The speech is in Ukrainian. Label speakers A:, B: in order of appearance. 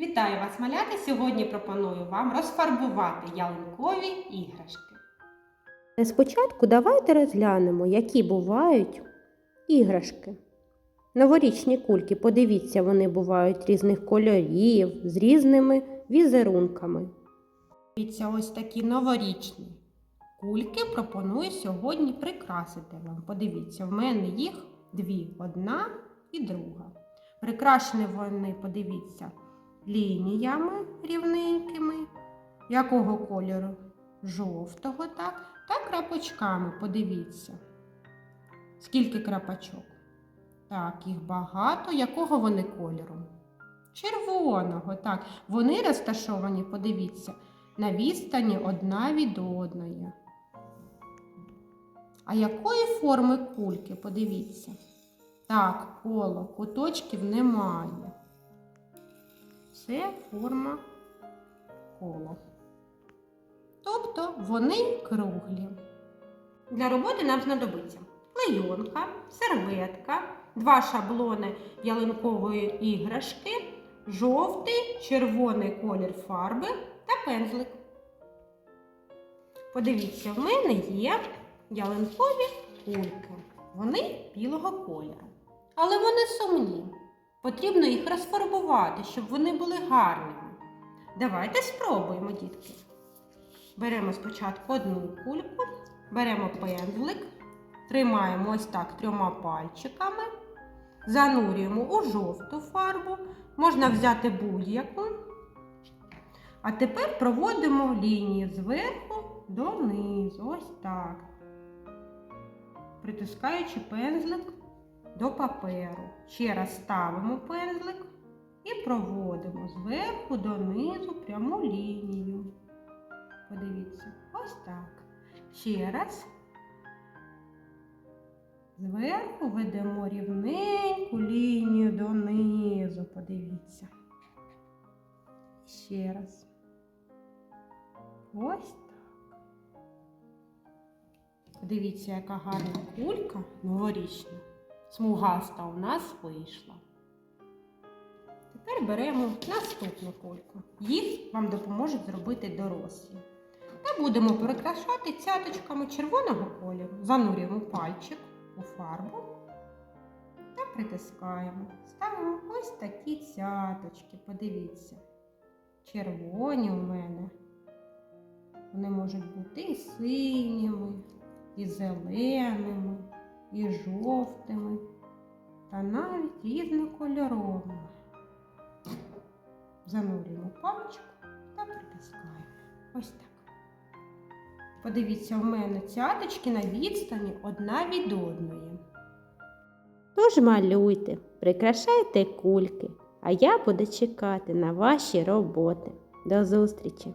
A: Вітаю вас, малята! Сьогодні пропоную вам розфарбувати ялинкові іграшки.
B: Е, Спочатку давайте розглянемо, які бувають іграшки. Новорічні кульки, подивіться, вони бувають різних кольорів, з різними візерунками.
A: Дивіться, ось такі новорічні кульки пропоную сьогодні прикрасити вам. Подивіться, в мене їх дві: одна і друга. Прикрашені вони, подивіться, лініями рівненькими. Якого кольору? Жовтого, так? Та крапочками, подивіться. Скільки крапочок? Так, їх багато. Якого вони кольору? Червоного, так. Вони розташовані, подивіться, на відстані одна від одної. А якої форми кульки? Подивіться. Так, коло, куточків немає. Це форма коло. Тобто вони круглі. Для роботи нам знадобиться клейонка, серветка, два шаблони ялинкової іграшки, жовтий, червоний колір фарби та пензлик. Подивіться, в мене є ялинкові кульки. Вони білого кольору. Але вони сумні. Потрібно їх розфарбувати, щоб вони були гарними. Давайте спробуємо, дітки. Беремо спочатку одну кульку, беремо пензлик, тримаємо ось так трьома пальчиками, занурюємо у жовту фарбу, можна взяти будь-яку. А тепер проводимо лінію зверху донизу, ось так, притискаючи пензлик до паперу. Ще раз ставимо пензлик і проводимо зверху донизу пряму лінію. Подивіться, ось так. Ще раз. Зверху ведемо рівненьку лінію донизу. Подивіться. Ще раз. Ось так. Подивіться, яка гарна кулька новорічна. Смугаста у нас вийшла. Тепер беремо наступну кульку. Їх вам допоможуть зробити дорослі. Та будемо прикрашати цяточками червоного кольору. Занурюємо пальчик у фарбу та притискаємо. Ставимо ось такі цяточки. Подивіться. Червоні у мене. Вони можуть бути і синіми, і зеленими, і жовтими, та навіть різнокольоровими. Занурюємо пальчик та притискаємо. Ось так. Подивіться, у мене цяточки на відстані одна від одної.
B: Тож малюйте, прикрашайте кульки, а я буду чекати на ваші роботи. До зустрічі!